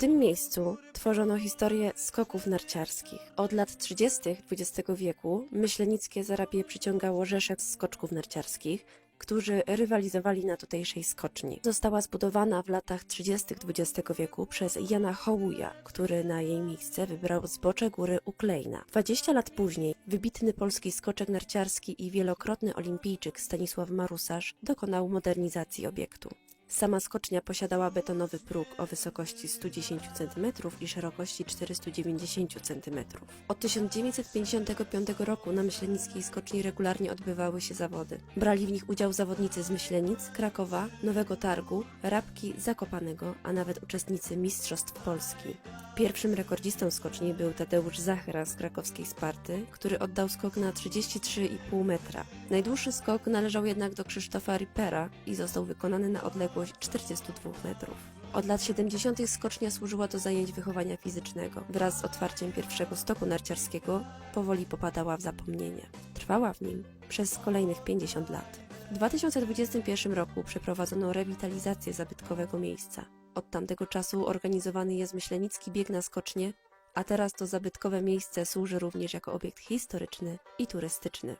tym miejscu tworzono historię skoków narciarskich. Od lat 30. XX wieku Myślenickie Zarabie przyciągało rzesze skoczków narciarskich, którzy rywalizowali na tutejszej skoczni. Została zbudowana w latach 30. XX wieku przez Jana Hołuja, który na jej miejsce wybrał zbocze góry Uklejna. 20 lat później wybitny polski skoczek narciarski i wielokrotny olimpijczyk Stanisław Marusarz dokonał modernizacji obiektu. Sama skocznia posiadała betonowy próg o wysokości 110 cm i szerokości 490 cm. Od 1955 roku na Myślenickiej skoczni regularnie odbywały się zawody. Brali w nich udział zawodnicy z Myślenic, Krakowa, Nowego Targu, Rabki, Zakopanego, a nawet uczestnicy Mistrzostw Polski. Pierwszym rekordzistą skoczni był Tadeusz Zachra z krakowskiej Sparty, który oddał skok na 33,5 metra. Najdłuższy skok należał jednak do Krzysztofa Rippera i został wykonany na odległość 42 metrów. Od lat 70. skocznia służyła do zajęć wychowania fizycznego. Wraz z otwarciem pierwszego stoku narciarskiego powoli popadała w zapomnienie. Trwała w nim przez kolejnych 50 lat. W 2021 roku przeprowadzono rewitalizację zabytkowego miejsca. Od tamtego czasu organizowany jest myślenicki bieg na skocznie, a teraz to zabytkowe miejsce służy również jako obiekt historyczny i turystyczny.